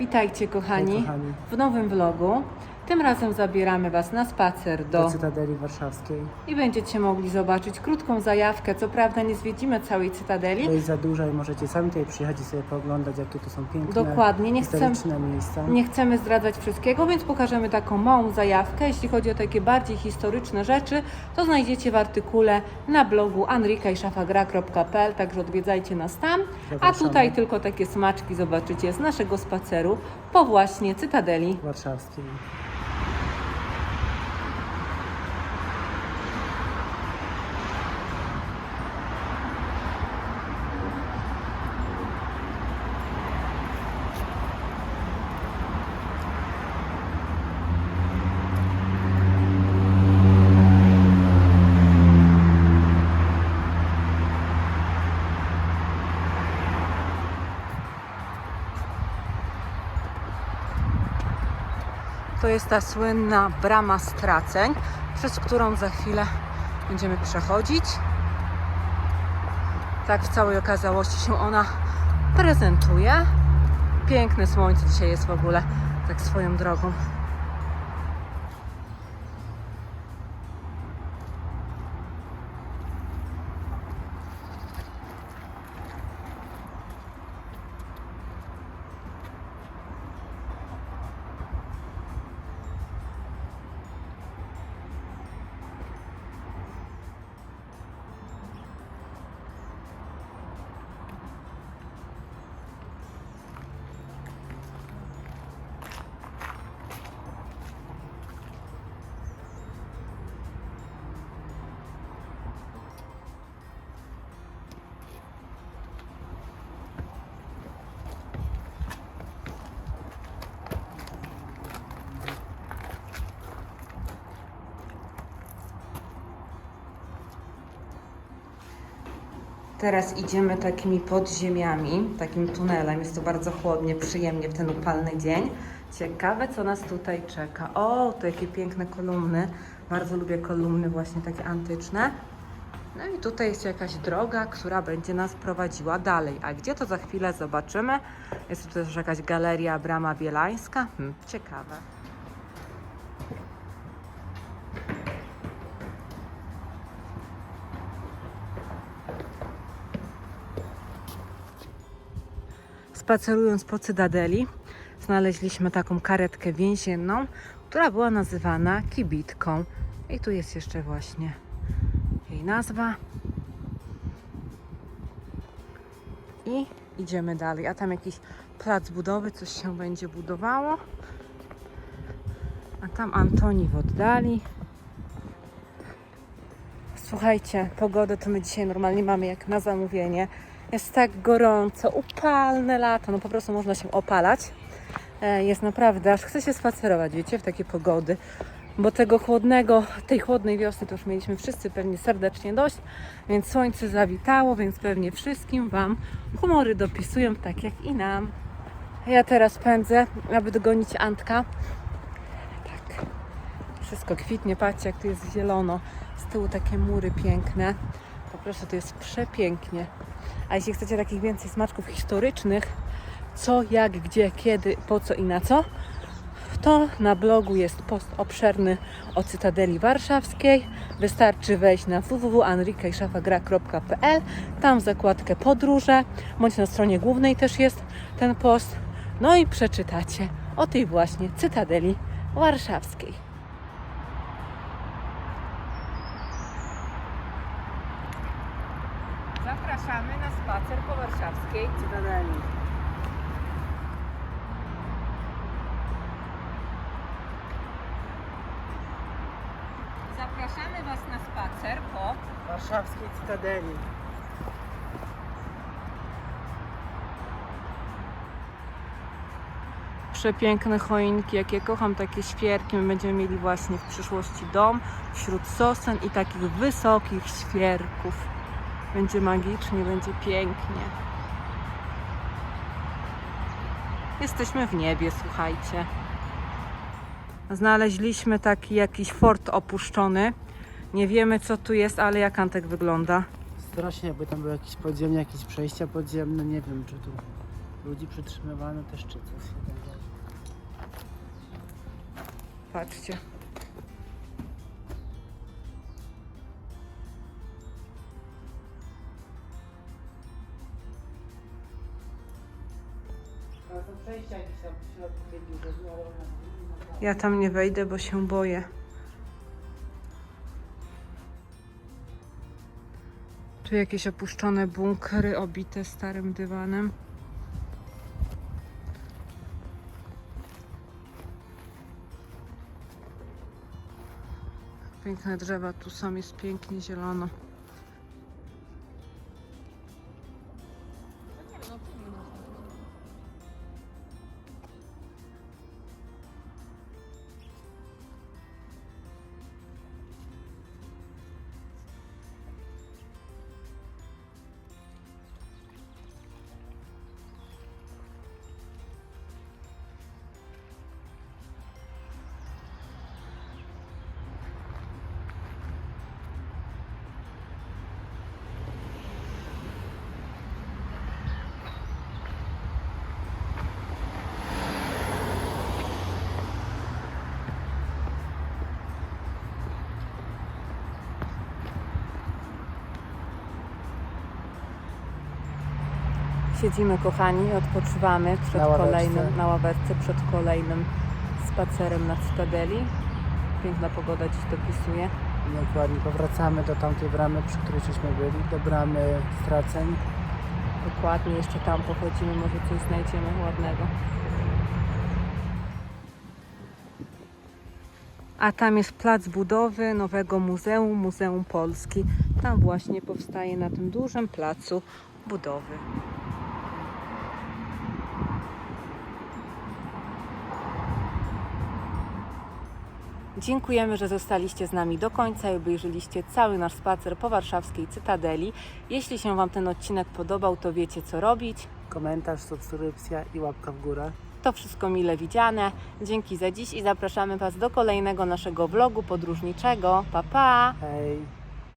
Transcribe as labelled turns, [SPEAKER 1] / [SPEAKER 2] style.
[SPEAKER 1] Witajcie kochani,
[SPEAKER 2] kochani.
[SPEAKER 1] w nowym vlogu. Tym razem zabieramy Was na spacer
[SPEAKER 2] do
[SPEAKER 1] do
[SPEAKER 2] Cytadeli Warszawskiej.
[SPEAKER 1] i będziecie mogli zobaczyć krótką zajawkę. Co prawda nie zwiedzimy całej Cytadeli.
[SPEAKER 2] To jest za dużo i możecie sami tutaj przyjechać i sobie pooglądać, jakie to są piękne,
[SPEAKER 1] Dokładnie, nie chcemy-
[SPEAKER 2] historyczne miejsca.
[SPEAKER 1] Nie chcemy zdradzać wszystkiego, więc pokażemy taką małą zajawkę. Jeśli chodzi o takie bardziej historyczne rzeczy, to znajdziecie w artykule na blogu anrikajszafagra.pl, także odwiedzajcie nas tam. A tutaj tylko takie smaczki zobaczycie z naszego spaceru po właśnie Cytadeli.
[SPEAKER 2] Warszawskiej.
[SPEAKER 1] To jest ta słynna brama straceń, przez którą za chwilę będziemy przechodzić. Tak w całej okazałości się ona prezentuje. Piękne słońce dzisiaj jest w ogóle, tak swoją drogą. Teraz idziemy takimi podziemiami, takim tunelem. Jest to bardzo chłodnie, przyjemnie w ten upalny dzień. Ciekawe, co nas tutaj czeka. O, to jakie piękne kolumny. Bardzo lubię kolumny właśnie takie antyczne. No i tutaj jest jakaś droga, która będzie nas prowadziła dalej. A gdzie to za chwilę zobaczymy? Jest tu też jakaś galeria Brama Bielańska. Hmm, ciekawe. Spacerując po Cytadeli, znaleźliśmy taką karetkę więzienną, która była nazywana kibitką. I tu jest jeszcze właśnie jej nazwa. I idziemy dalej. A tam jakiś plac budowy, coś się będzie budowało. A tam Antoni w oddali. Słuchajcie, pogodę to my dzisiaj normalnie mamy jak na zamówienie. Jest tak gorąco, upalne lato, no po prostu można się opalać. E, Jest naprawdę, aż chce się spacerować, wiecie, w takie pogody. Bo tego chłodnego, tej chłodnej wiosny to już mieliśmy wszyscy pewnie serdecznie dość, więc słońce zawitało, więc pewnie wszystkim Wam humory dopisują tak jak i nam. Ja teraz pędzę, aby dogonić Antka. Tak, wszystko kwitnie, patrzcie jak tu jest zielono. Z tyłu takie mury piękne. Po prostu to jest przepięknie. A jeśli chcecie takich więcej smaczków historycznych, co, jak, gdzie, kiedy, po co i na co, to na blogu jest post obszerny o Cytadeli Warszawskiej. Wystarczy wejść na www.anrikejszafagra.pl Tam zakładkę podróże, bądź na stronie głównej też jest ten post. No i przeczytacie o tej właśnie Cytadeli Warszawskiej. Zapraszamy na spacer po warszawskiej
[SPEAKER 2] Cytadeli.
[SPEAKER 1] Zapraszamy Was na spacer po
[SPEAKER 2] Warszawskiej Cytadeli.
[SPEAKER 1] przepiękne choinki, jakie kocham, takie świerki. My będziemy mieli właśnie w przyszłości dom wśród sosen i takich wysokich świerków. Będzie magicznie, będzie pięknie. Jesteśmy w niebie, słuchajcie. Znaleźliśmy taki jakiś fort opuszczony. Nie wiemy co tu jest, ale jak Antek wygląda.
[SPEAKER 2] Strasznie, jakby tam były jakieś podziemne, jakieś przejścia podziemne, nie wiem czy tu Ludzi przytrzymywano też
[SPEAKER 1] Ja tam nie wejdę, bo się boję. Tu jakieś opuszczone bunkry obite starym dywanem. Piękne drzewa tu są, jest pięknie zielono. Siedzimy kochani, odpoczywamy przed
[SPEAKER 2] Na
[SPEAKER 1] kolejnym, na ławeczce przed kolejnym spacerem na Cytadeli. Piękna pogoda dziś dopisuje.
[SPEAKER 2] Dokładnie, powracamy do tamtej bramy, przy której żeśmy byli, do bramy straceń.
[SPEAKER 1] Dokładnie, jeszcze tam pochodzimy, może coś znajdziemy ładnego. A tam jest plac budowy nowego muzeum, Muzeum Polski. Tam właśnie powstaje na tym dużym placu budowy. Dziękujemy, że zostaliście z nami do końca i obejrzyliście cały nasz spacer po warszawskiej Cytadeli. Jeśli się Wam ten odcinek podobał, to wiecie co robić.
[SPEAKER 2] Komentarz, subskrypcja i łapka w górę.
[SPEAKER 1] To wszystko mile widziane. Dzięki za dziś i zapraszamy Was do kolejnego naszego vlogu podróżniczego. Pa pa!
[SPEAKER 2] Hej!